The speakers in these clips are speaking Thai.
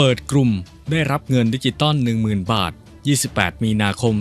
เปิดกลุ่มได้รับเงินดิจิตอล10,000 บาท 28 มีนาคม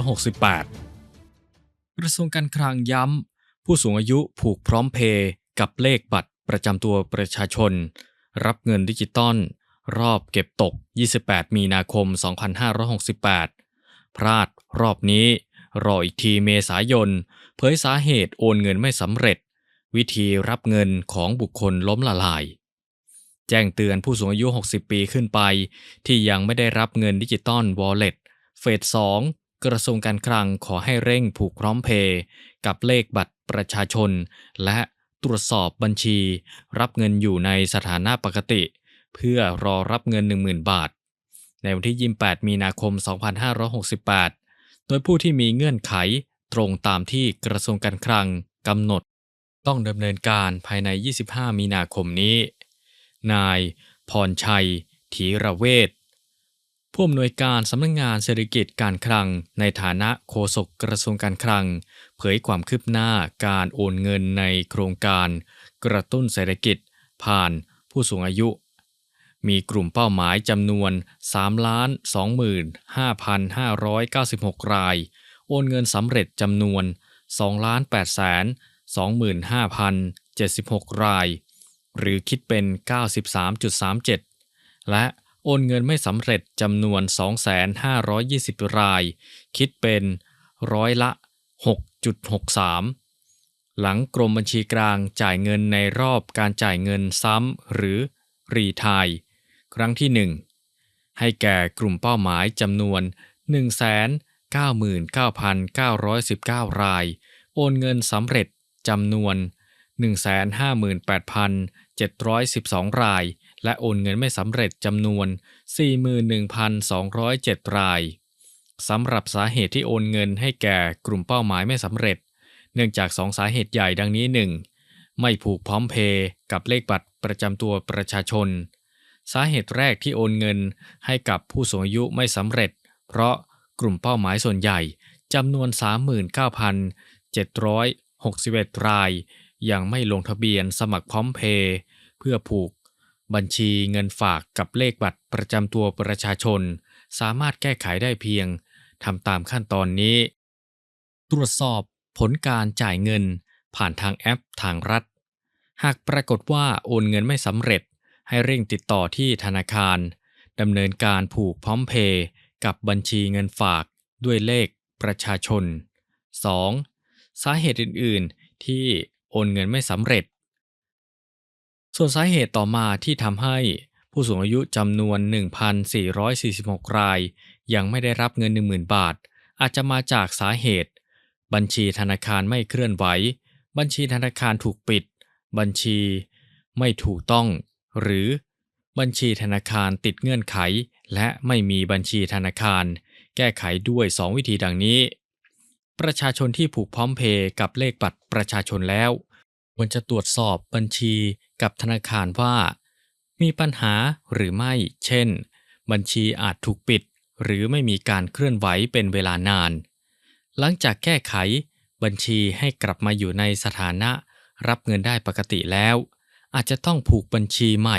2568 กระทรวงการคลังย้ำ ผู้สูงอายุผูกพร้อมเพย์กับเลขบัตรประจำตัวประชาชน รับเงินดิจิตอลรอบเก็บตก 28 มีนาคม 2568 พลาดรอบนี้รออีกทีเมษายน เผยสาเหตุโอนเงินไม่สำเร็จ วิธีรับเงินของบุคคลล้มละลาย แจ้งเตือนผู้สูงอายุ 60 ปีขึ้นไป ที่ยังไม่ได้รับเงินดิจิตอลวอลเล็ตเฟส2กระทรวงการคลังขอให้เร่งผูกพร้อมเพย์กับเลขบัตรประชาชน และตรวจสอบบัญชี รับเงินอยู่ในสถานะปกติ เพื่อรอรับเงิน 10,000 บาท ในวันที่ 28 มีนาคม 2568 โดยผู้ที่มีเงื่อนไขตรงตามที่กระทรวงการคลังกำหนด ต้องดำเนินการภายใน 25 มีนาคมนี้ นาย พรชัย ถีระเวศผู้อำนวยการสำนักงงานเศรษฐกิจการคลัง ในฐานะโฆษกกระทรวงการคลัง เผยความคืบหน้าการโอนเงินในโครงการ กระตุ้นเศรษฐกิจ ผ่านผู้สูงอายุ มีกลุ่มเป้าหมายจำนวน3,25,596 ราย โอนเงินสำเร็จจำนวน2,825,076 ราย หรือคิดเป็น 93.37 และโอนเงินไม่สำเร็จจำนวน 2,520 ราย คิดเป็นร้อยละ 6.63 หลังกรมบัญชีกลางจ่ายเงินในรอบการจ่ายเงินซ้ำหรือรีทายครั้งที่ 1 ให้แก่กลุ่มเป้าหมายจำนวน 199,919 ราย โอนเงินสำเร็จจำนวน 712 ราย และโอนเงินไม่สำเร็จจำนวน 41,207 รายสำหรับสาเหตุที่โอนเงินให้แก่กลุ่มเป้าหมายไม่สำเร็จ เนื่องจาก2สาเหตุใหญ่ดังนี้ 1. ไม่ผูกพร้อมเพย์กับเลขบัตรประจำตัวประชาชน สาเหตุแรกที่โอนเงินให้กับผู้สูงอายุไม่สำเร็จ เพราะกลุ่มเป้าหมายส่วนใหญ่จำนวน 39,761 ราย ยังไม่ลงทะเบียนสมัครพร้อมเพย์เพื่อผูก บัญชีเงินฝากกับเลขบัตรประจำตัวประชาชน สามารถแก้ไขได้เพียงทำตามขั้นตอนนี้ ตรวจสอบผลการจ่ายเงินผ่านทางแอปทางรัฐ หากปรากฏว่าโอนเงินไม่สำเร็จ ให้เร่งติดต่อที่ธนาคารดำเนินการผูกพร้อมเพย์กับบัญชีเงินฝากด้วยเลขประชาชน 2. สาเหตุอื่น ๆ ที่ โอนเงินไม่สำเร็จ ส่วนสาเหตุต่อมาที่ทำให้ผู้สูงอายุจำนวน 1,446 ราย ยังไม่ได้รับเงิน 10,000 บาท อาจจะมาจากสาเหตุ บัญชีธนาคารไม่เคลื่อนไหว บัญชีธนาคารถูกปิด บัญชีไม่ถูกต้อง หรือบัญชีธนาคารติดเงื่อนไข และไม่มีบัญชีธนาคาร แก้ไขด้วย 2 วิธีดังนี้ ประชาชนที่ผูกพร้อมเพย์กับเลขบัตรประชาชนแล้ว ควรจะตรวจสอบบัญชีกับธนาคารว่า มีปัญหาหรือไม่ เช่น บัญชีอาจถูกปิด หรือไม่มีการเคลื่อนไหวเป็นเวลานาน หลังจากแก้ไข บัญชีให้กลับมาอยู่ในสถานะ รับเงินได้ปกติแล้ว อาจจะต้องผูกบัญชีใหม่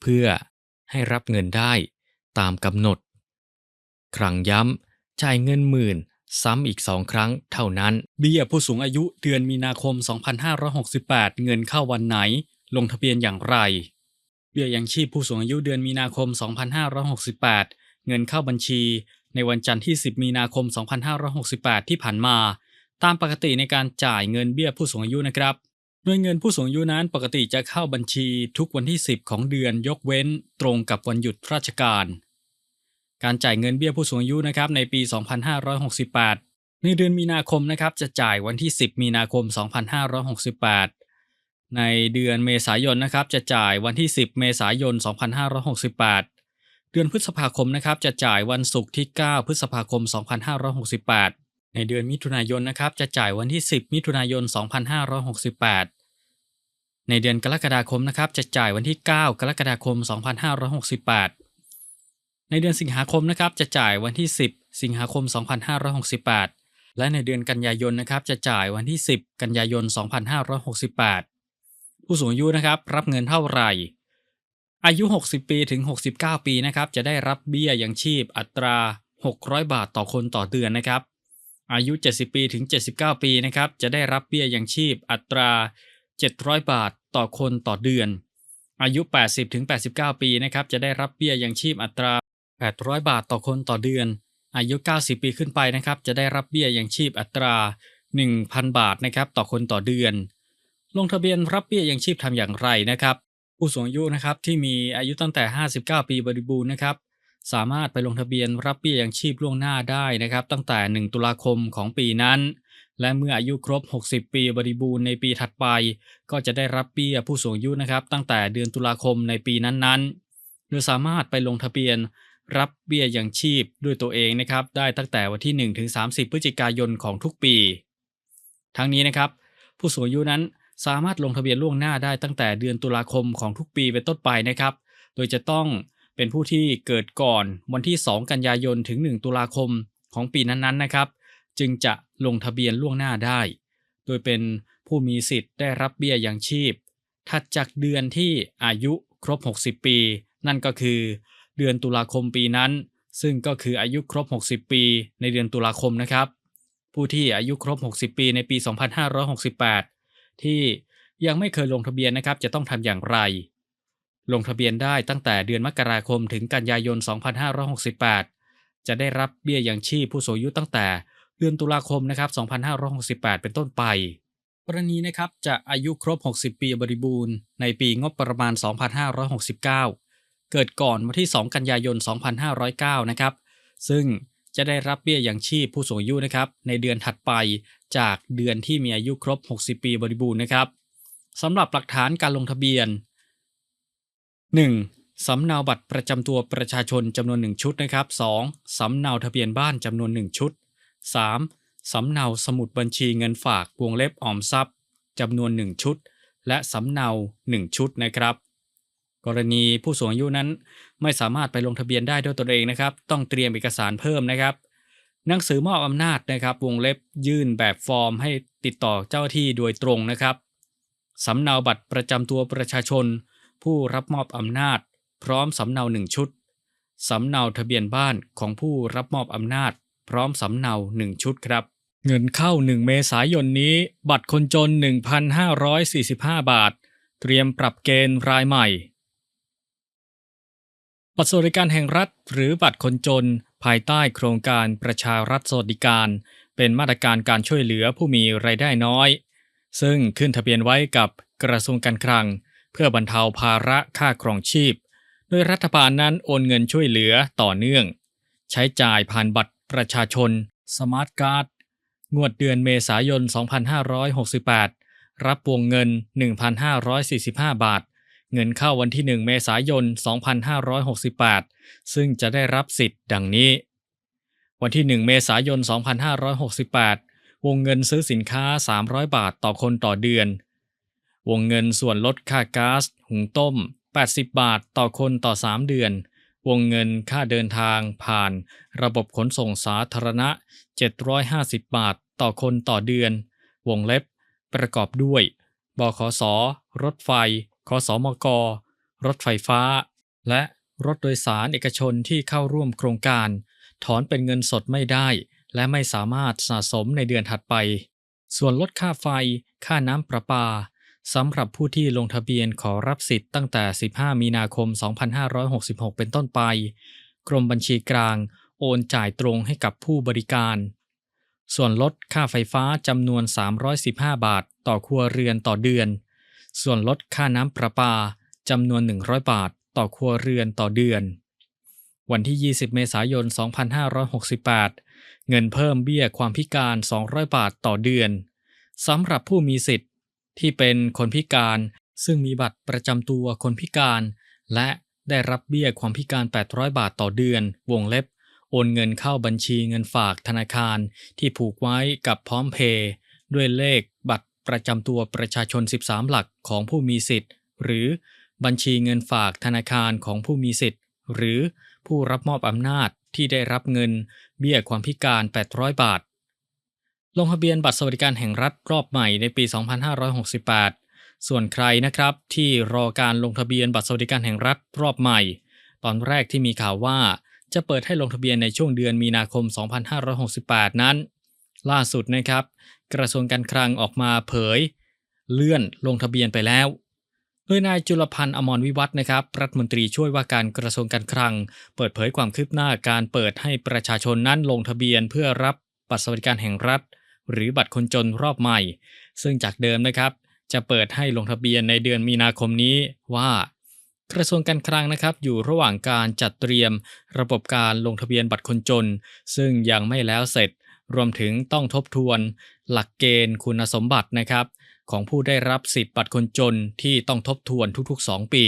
เพื่อให้รับเงินได้ตามกำหนด ครั้งย้ำจ่ายเงินหมื่น ซ้ำอีกสองครั้งเท่านั้น เบี้ยผู้สูงอายุเดือนมีนาคม 2568 เงินเข้าวันไหน ลงทะเบียนอย่างไร เบี้ยยังชีพผู้สูงอายุเดือนมีนาคม 2568 เงินเข้าบัญชี ในวันจันทร์ที่ 10 มีนาคม 2568 ที่ผ่านมา ตามปกติในการจ่ายเงินเบี้ยผู้สูงอายุนะครับโดยเงินผู้สูงอายุนั้นปกติจะเข้าบัญชีทุกวันที่ 10 ของเดือนยกเว้นตรงกับวันหยุดราชการ การจ่ายเงินเบี้ยผู้สูงอายุนะครับในปี 2568 ในเดือนมีนาคมนะครับจะจ่ายวันที่ 10 มีนาคม 2568 ในเดือนเมษายนนะครับจะจ่ายวันที่ 10 เมษายน 2568 เดือนพฤษภาคมนะครับจะจ่ายวันศุกร์ที่ 9 พฤษภาคม 2568 ในเดือนมิถุนายนนะครับจะจ่ายวันที่ 10 มิถุนายน 2568 ในเดือนกรกฎาคมนะครับจะจ่ายวันที่ 9 กรกฎาคม 2568 ในเดือนสิงหาคมนะครับจะจ่ายวันที่ 10 สิงหาคม 2568 และในเดือนกันยายนนะครับจะจ่ายวันที่ 10 กันยายน 2568 ผู้สูงอายุนะครับรับเงินเท่าไหร่ อายุ 60 ปีถึง 69 ปีนะครับจะได้รับเบี้ยยังชีพอัตรา 600 บาทต่อคนต่อเดือนนะครับ อายุ 70 ปีถึง 79 ปีนะครับจะได้รับเบี้ยยังชีพอัตรา 700 บาทต่อคนต่อเดือนอายุ 80ถึง89 ปีนะครับ จะได้รับเบี้ยยังชีพอัตรา 800 บาทต่อคนต่อเดือน อายุ 90 ปีขึ้นไปนะครับ จะได้รับเบี้ยยังชีพอัตรา 1,000 บาทนะครับต่อคนต่อเดือน ลงทะเบียนรับเบี้ยยังชีพทำอย่างไรนะครับ ผู้สูงอายุนะครับที่มีอายุตั้งแต่ 59 ปีบริบูรณ์นะครับสามารถไปลงทะเบียนรับเบี้ยยังชีพล่วงหน้าได้นะครับตั้งแต่ 1 ตุลาคมของปีนั้น และเมื่ออายุครบ 60 ปีบริบูรณ์ในปีถัดไป ก็จะได้รับเบี้ยผู้สูงอายุนะครับตั้งแต่เดือนตุลาคมในปีนั้นๆ โดยสามารถไปลงทะเบียน รับเบี้ยยังชีพด้วยตัวเองนะครับได้ตั้งแต่วันที่ 1 ถึง 30 พฤศจิกายนของทุกปี ทั้งนี้นะครับ ผู้สูงอายุนั้นสามารถลงทะเบียนล่วงหน้าได้ตั้งแต่เดือนตุลาคมของทุกปีเป็นต้นไปนะครับ โดยจะต้องเป็นผู้ที่เกิดก่อนวันที่ 2 กันยายนถึง 1 ตุลาคมของปีนั้นๆนะครับ จึงจะลงทะเบียนล่วงหน้าได้ โดยเป็นผู้มีสิทธิ์ได้รับเบี้ยยังชีพถัดจากเดือนที่อายุครบ 60 ปี นั่นก็คือ เดือนตุลาคมปีนั้น ซึ่งก็คืออายุครบ 60 ปีในเดือนตุลาคมนะครับ ผู้ที่อายุครบ 60 ปีในปี 2568 ที่ยังไม่เคยลงทะเบียนนะครับจะต้องทำอย่างไร ลงทะเบียนได้ตั้งแต่เดือนมกราคมถึงกันยายน 2568 จะได้รับเบี้ยยังชีพผู้สูงอายุตั้งแต่เดือนตุลาคมนะครับ 2568 เป็นต้นไป กรณีนะครับจะอายุครบ 60 ปีบริบูรณ์ในปีงบประมาณ 2569 เกิดก่อนวันที่ 2 กันยายน 2509 นะครับ ซึ่งจะได้รับเบี้ยยังชีพผู้สูงอายุนะครับ ในเดือนถัดไปจากเดือนที่มีอายุครบ 60 ปีบริบูรณ์นะครับสำหรับหลักฐานการลงทะเบียน 1. สำเนาบัตรประจำตัวประชาชนจำนวน 1 ชุดนะครับ 2. สำเนาทะเบียนบ้านจำนวน 1 ชุด 3. สำเนาสมุดบัญชีเงินฝากวงเล็บออมทรัพย์จำนวน 1 ชุด และสำเนา 1 ชุดนะครับ กรณีผู้สูงอายุนั้น ไม่สามารถไปลงทะเบียนได้ด้วยตนเองนะครับ ต้องเตรียมเอกสารเพิ่มนะครับหนังสือมอบอำนาจนะครับวงเล็บยื่นแบบฟอร์มให้ติดต่อเจ้าที่โดยตรงนะครับสำเนาบัตรประจำตัวประชาชน ผู้รับมอบอำนาจ พร้อมสำเนาหนึ่งชุดสำเนาทะเบียนบ้านของผู้รับมอบอำนาจ พร้อมสำเนาหนึ่งชุดครับ เงินเข้า 1 เมษายนนี้ บัตรคนจน 1,545 บาท เตรียมปรับเกณฑ์รายใหม่ บัตรสวัสดิการแห่งรัฐ หรือบัตรคนจน ภายใต้โครงการประชารัฐสวัสดิการ เป็นมาตรการการช่วยเหลือผู้มีไรายได้น้อย ซึ่งขึ้นทะเบียนไว้กับกระทรวงการคลัง เพื่อบรรเทาภาระค่าครองชีพ โดยรัฐบาลนั้นโอนเงินช่วยเหลือต่อเนื่อง ใช้จ่ายผ่านบัตรประชาชน สมาร์ทการ์ดงวดเดือนเมษายน 2568 รับวงเงิน 1,545 บาท เงินเข้าวันที่ 1 เมษายน 2568 ซึ่งจะได้รับสิทธิ์ดังนี้ วันที่ 1 เมษายน 2568 วงเงินซื้อสินค้า 300 บาทต่อคนต่อเดือน วงเงินส่วนลดค่าก๊าซหุงต้ม 80 บาทต่อคนต่อ 3 เดือน วงเงินค่าเดินทางผ่าน ระบบขนส่งสาธารณะ 750 บาทต่อคนต่อเดือน วงเล็บประกอบด้วย บขส รถไฟ คสมก รถไฟฟ้า และรถโดยสารเอกชนที่เข้าร่วมโครงการ ถอนเป็นเงินสดไม่ได้ และไม่สามารถสะสมในเดือนถัดไป ส่วนลดค่าไฟ ค่าน้ำประปาสำหรับผู้ที่ลงทะเบียนขอรับสิทธิ์ตั้งแต่ 15 มีนาคม 2566 เป็นต้นไป กรมบัญชีกลาง โอนจ่ายตรงให้กับผู้บริการ ส่วนลดค่าไฟฟ้าจำนวน 315 บาท ต่อครัวเรือนต่อเดือน ส่วนลดค่าน้ำประปาจำนวน 100 บาท ต่อครัวเรือนต่อเดือน วันที่ 20 เมษายน 2568 เงินเพิ่มเบี้ยความพิการ 200 บาทต่อเดือนสำหรับผู้มีสิทธิ์ที่เป็นคนพิการ ซึ่งมีบัตรประจำตัวคนพิการ และได้รับเบี้ยความพิการ 800 บาทต่อเดือน วงเล็บ โอนเงินเข้าบัญชีเงินฝากธนาคารที่ผูกไว้กับพร้อมเพย์ด้วยเลขบัตร ประจำตัวประชาชน 13 หลักของผู้มีสิทธิ์ หรือบัญชีเงินฝากธนาคารของผู้มีสิทธิ์ หรือผู้รับมอบอำนาจที่ได้รับเงินเบี้ยความพิการ 800 บาท ลงทะเบียนบัตรสวัสดิการแห่งรัฐรอบใหม่ในปี 2568 ส่วนใครนะครับที่รอการลงทะเบียนบัตรสวัสดิการแห่งรัฐรอบใหม่ ตอนแรกที่มีข่าวว่าจะเปิดให้ลงทะเบียนในช่วงเดือนมีนาคม 2568 นั้น ล่าสุดนะครับ กระทรวงการคลังออกมาเผย เลื่อนลงทะเบียนไปแล้ว โดยนายจุลพันธ์อมรวิวัฒน์นะครับรัฐมนตรีช่วยว่าการกระทรวงการคลัง เปิดเผยความคืบหน้าการเปิดให้ประชาชนนั้นลงทะเบียนเพื่อรับบัตรสวัสดิการแห่งรัฐ หรือบัตรคนจนรอบใหม่ ซึ่งจากเดิมนะครับ จะเปิดให้ลงทะเบียนในเดือนมีนาคมนี้ว่ากระทรวงการคลังนะครับอยู่ระหว่างการจัดเตรียม ระบบการลงทะเบียนบัตรคนจน ซึ่งยังไม่แล้วเสร็จ รวมถึงต้องทบทวนหลักเกณฑ์คุณสมบัตินะครับ ของผู้ได้รับสิทธิ์บัตรคนจนที่ต้องทบทวนทุกๆ 2 ปี